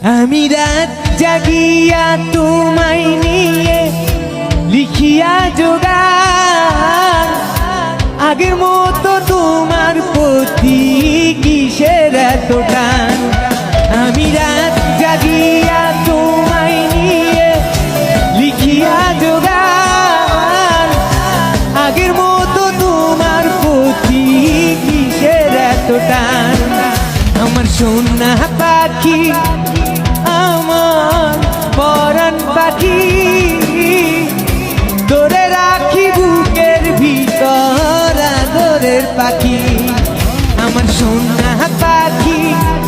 আমি রাত জাগিয়া তোমায় নিয়ে লিখিয়া যোগা আগের মতো তোমার প্রতি কিসের এত টান? আমি রাত জাগিয়া তোমায় নিয়ে লিখিয়া যোগা আগের মতো তোমার প্রতি কিসের এত টান? আমার সোনা পাখি सुन बाकी